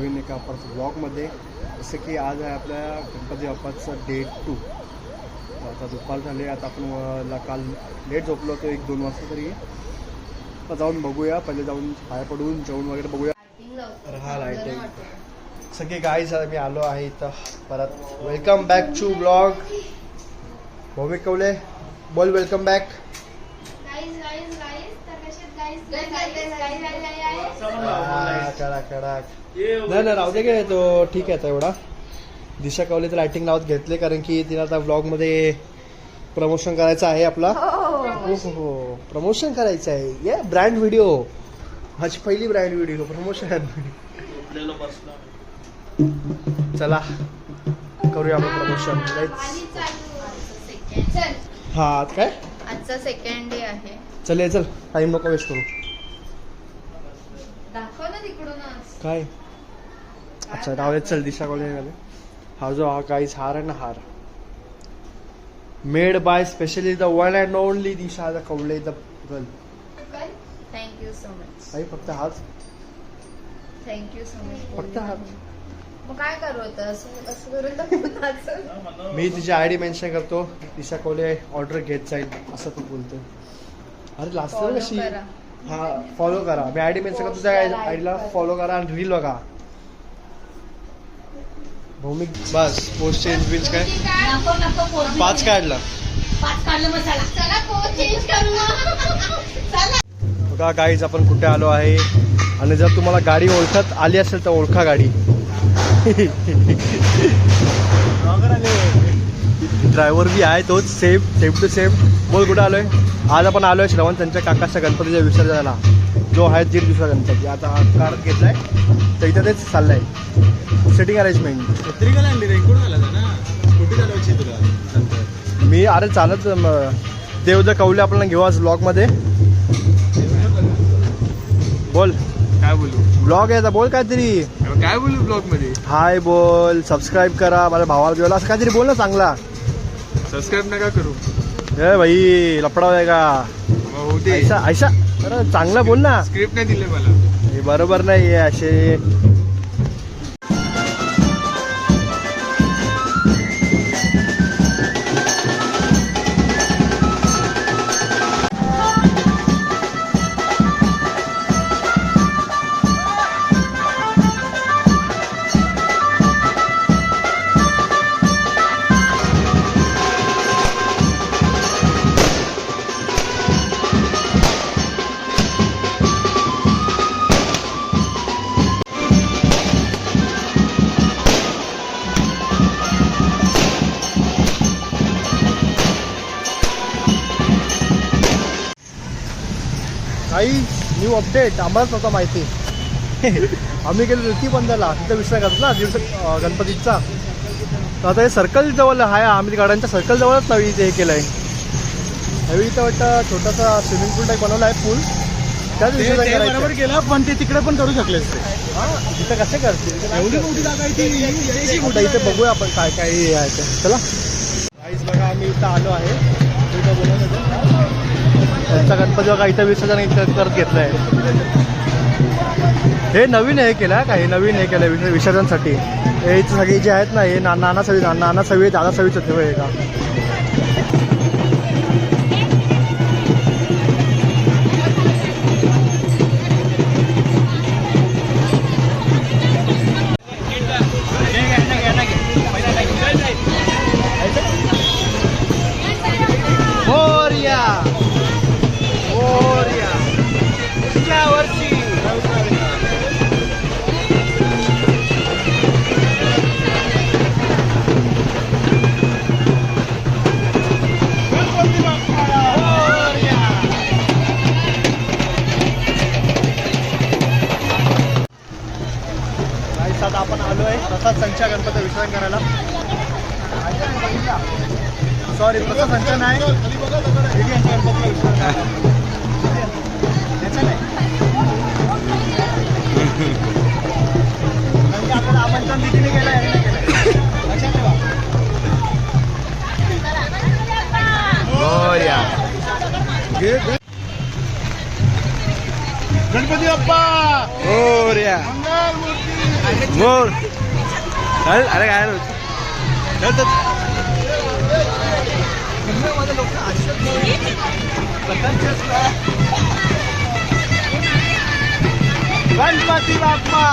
नवीन एका परत ब्लॉगमध्ये जसं की आज आहे आपल्या गणपती बाप्पाचं डे टू आता दुपार झाले आता आपण ला काल लेट झोपलो होतो एक दोन वाजता तरी. आता जाऊन बघूया पहिले जाऊन बाहेर पडून जेवण वगैरे बघूया. तर हा लाईटिंग सगळे गाईज मी आलो आहे इथं. परत welcome back to blog Bhaumik Kawale बोल वेलकम बॅक कडा कडा नाही नाही राहू दे काय तो ठीक आहे एवढा. दिशा कवले तर लायटिंग लावत घेतले कारण की तिला आता ब्लॉगमध्ये प्रमोशन करायचं आहे आपला. हो हो हो. प्रमोशन करायचं आहे. ये ब्रँड व्हिडिओ माझी पहिली ब्रँड व्हिडिओ प्रमोशन चला करूया आपण प्रमोशन हा आता काय? आजचा सेकंड डे आहे. चल ये चल. टाइम नको वेस्ट करू. काय अच्छा रावले चल दिशा कॉलेजमध्ये हा जो हा काहीच हार आहे ना हार made by specially the one and only Disha the Kawale the girl thank you so much काही फक्त हाच. थँक्यू सो मच फक्त हाच. काय करू? मी तिची आय डी मेन्शन करतो. दिशा कवले ऑर्डर घेत जाईल असं तू बोलतो अरे लास्ट कशी. हा फॉलो करा. मी आय डी मेन्शन करतो त्या आय डीला फॉलो करा आणि रील बघा. भौमिक बस पोस्ट चेंज बिल्स काय. पाच काढला. पाच काढलं मग चला चला पोच चेंज करू. मग. बघा गाईज आपण कुठे आलो आहे? आणि जर तुम्हाला गाडी ओळखत आली असेल तर ओळखा गाडी. ड्रायव्हर बी आहे तोच सेम सेम टू सेम बोल कुठे आलोय? आज आपण आलोय श्रवण त्यांच्या काकाच्या गणपतीच्या विसर्जनाला. जो आहे दीड दिवसा गणपती. आता कार घेतलाय. तर इथं तेच चाललंय. सेटिंग अरेंजमेंट पत्रिका आणली रेकॉर्ड झाला ना? कुठे चालवायची तुला मी अरे चालत म, देवजा कवले आपल्याला घेऊ आज ब्लॉगमध्ये बोल. काय बोलू? ब्लॉग आहे बोल काहीतरी. काय बोलू ब्लॉगमध्ये? हाय बोल सबस्क्राईब करा. माझ्या भावाला बिवाला असं काहीतरी बोल ना चांगला. सबस्क्राईब नका करू. ए भाई लपडा आहे का ऐसा ऐसा अरे चांगला बोल ना. स्क्रिप्ट नाही दिले मला. हे बरोबर नाही असे काही न्यू अपडेट आम्हालाच नव्हतं माहिती. आम्ही गेलो रेती बंदरला तिथं करतो दिवस अं, गणपतीचा. तर आता हे सर्कल जवळ आहे. आम्ही गाड्यांच्या सर्कल जवळच नवी इथे हे केलं आहे नवी इथं वाटतं छोटासा स्विमिंग पूल टाईप बनवला आहे पूल त्याच बरोबर केलं पण ते तिकडे पण करू शकले असते हा तिथं कसे करतील? एवढी मोठी जागा आहे इथे बघूया आपण काय काय हे आहे ते. चला. काहीच बघा आम्ही इथं आलो आहे. बोलत होतो. त्यांचा गणपती बघा इथं विसर्जन इथं करत घेतलंय. हे नवीन हे केलं आहे का हे नवीन हे केलं विस विसर्जनसाठी हे सगळी सगळे जे आहेत ना हे ना नाना सवी नाना सवी दादा सवीच होते हे का संचा गणपती विसर्जन करायला सॉरी प्रसाद संचा नाही रेडी यांच्या गणपतीला विसर्जन करायला. याचं नाही. कारण की आपल्याला आमंत्रण दिदीने केलं याने नाही केलं लक्षात ठेवा मोरया. घे, घे. गणपती बाप्पा मोरया मोर चल अरे काय रे? चल चल. गणपती बाप्पा.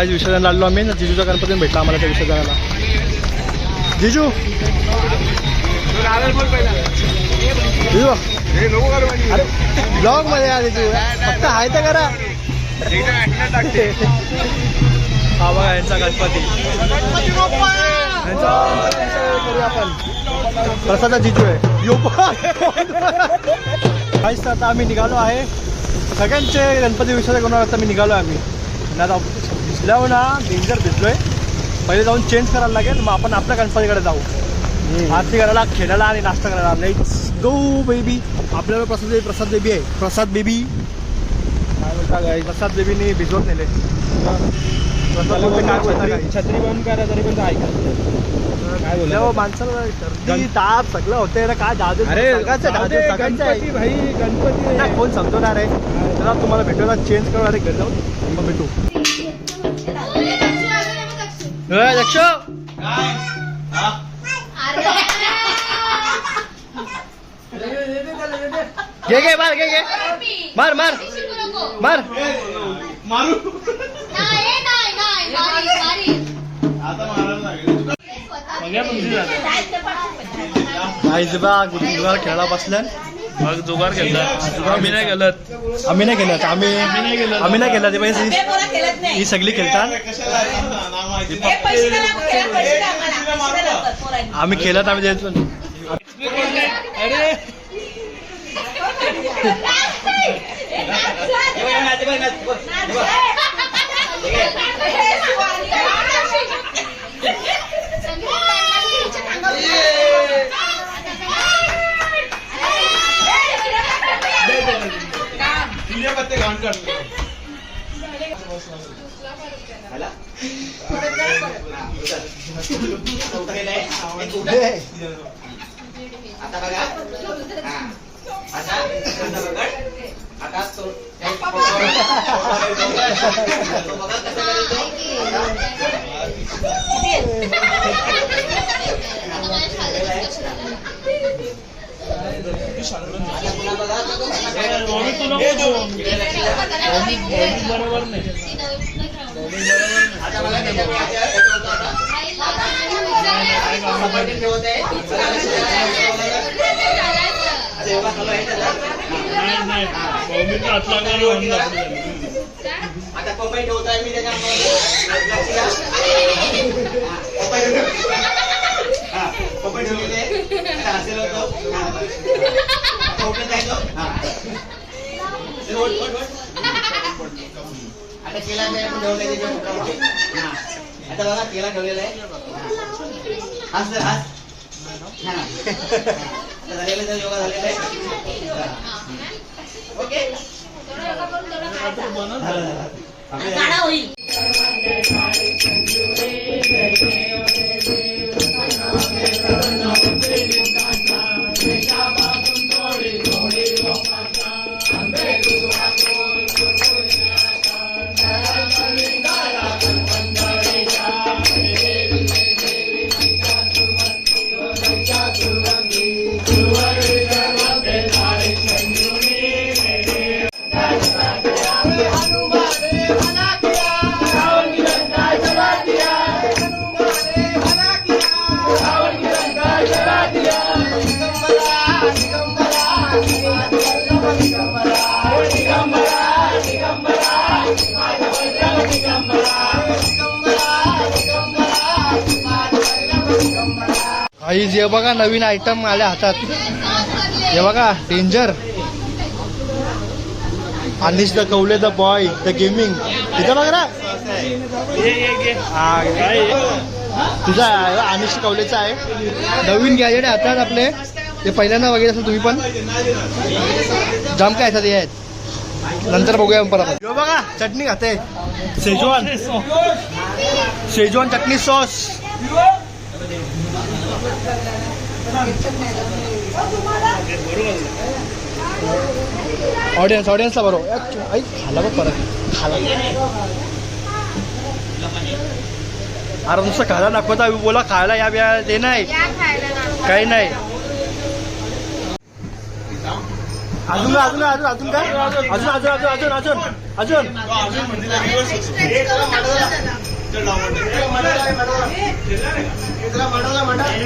आज विसर्जन लागलो आम्ही ना जिजूचा गणपती भेटला आम्हाला त्या विसर्जनाला. जिजू? जिजू? अरे ब्लॉगमध्ये फक्त हाय तर करा. हा बघा यांचा गणपती. प्रसाद करूया आपण. प्रसादा जिजू आहे. युपा काहीच आता आम्ही निघालो आहे. सगळ्यांचे गणपती विसर्जन करून आता मी निघालो आहे आम्ही. आता भिजल्यावर ना डेंजर भिजलोय पहिले जाऊन चेंज करायला लागेल मग आपण आपल्या गणपतीकडे जाऊ. आरती करायला खेळायला आणि नाश्ता करायला. लेट्स गो बेबी आपल्याला प्रसाद बेबी प्रसाद बेबी आहे. प्रसाद बेबी काय बोलता काय प्रसाद बेबीने भिजवत नेले. प्रसाद बोलते काय बोलता काय छत्री बंद करा तरी पण काय जेव्हा माणसाला सर्दी ताप सगळं होते ना काय जादू, सगळ्यांचं आहे. भाई गणपती नाही कोण समजवणार आहे? चला तुम्हाला भेटूया चेंज करू अरे घरी जाऊन मग भेटू. दक्ष घे घे मार घे घे. मार मार. मार. आईज बा गुरुद्वारा खेळायला बसल्या मग जुगार घेतला आम्ही नाही गेलत आम्ही नाही केलं आम्ही आम्ही नाही केलं ते पैसे हे पोरं खेळत नाही? ही सगळी खेळतात. हे! आम्हाला. पैसे द्या लवकर, पोरांनी. आम्ही बरोबर आम्ही देत पण आता पपई ठेवतोय मी त्याच्यामध्ये लक्ष द्या. पपई ठेवतो. आहे. असेल होतो. हा. जायचो. हा. आता. हा. आता बघा केला ठेवलेला आहे हा. हास जरा, हास. हा. हा. आता झालेलं आहे, योगा झालेला आहे हा. ओके झालं, झालं. होईल आई जे बघा नवीन आयटम आल्या हातात. हे बघा danger Anish the Kawale the boy the gaming इथं बघ ना. हा तुझा आहे अनिश कवलेचा आहे. नवीन गॅजेट आहे आता आपले. ते पहिल्यांदा वगैरे असेल तुम्ही पण. जाम काय असतात हे आहेत. नंतर बघूया परत. आपण. बघा चटणी खाते. शेजवान शेजवान चटणी सॉस ऑडियन्स ऑडियन्सला बरोबर ऐक खाला बघ परत. खाला. अरे नुसतं खायला दाखवता बोला खायला या बिया ते नाही. काही नाही. अजून अजून अजून अजून काय अजून अजून अजून अजून अजून अजून. अजून మండలం మండలం